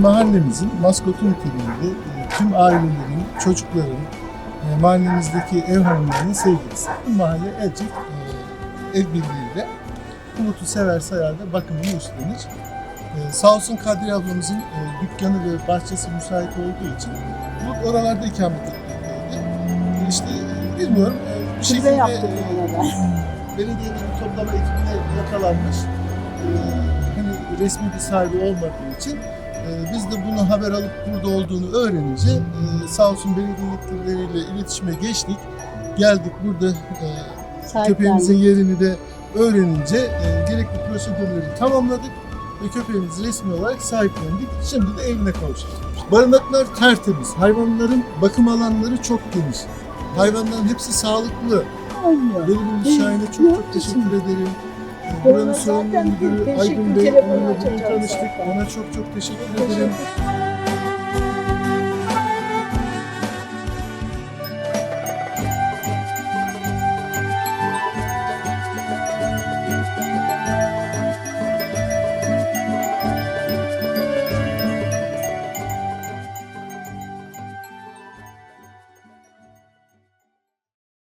mahallemizin maskotu niteliğinde e, tüm ailelerin, çocukların, e, mahallemizdeki ev hanımlarının sevgilisi. Bu mahalle Elcik e, el birliğiyle Umut'u sever sayar bakımını üstlenir. E, sağ olsun Kadriye ablamızın e, dükkanı ve bahçesi müsait olduğu için Umut oralarda ikamet etmekteydi. E, İşte bilmiyorum e, bir şekilde e, belediyenin toplama ekibine yakalanmış. Ee, hani resmi bir sahibi olmadığı için e, biz de bunu haber alıp burada olduğunu öğrenince e, sağ olsun belediye yetkilileriyle iletişime geçtik. Geldik burada e, köpeğimizin yerini de öğrenince e, gerekli prosedürleri tamamladık ve köpeğimizi resmi olarak sahiplendik. Şimdi de evine kavuştuk. Barınaklar tertemiz. Hayvanların bakım alanları çok geniş. Hayvanların hepsi sağlıklı. Oynuyor. Belediye Şahin'e çok çok teşekkür ederim. Buranın sorumlu müdürü teşekkür Aydın Bey, onunla bugün tanıştık. Ona çok çok teşekkür Teşekkür ederim. ederim.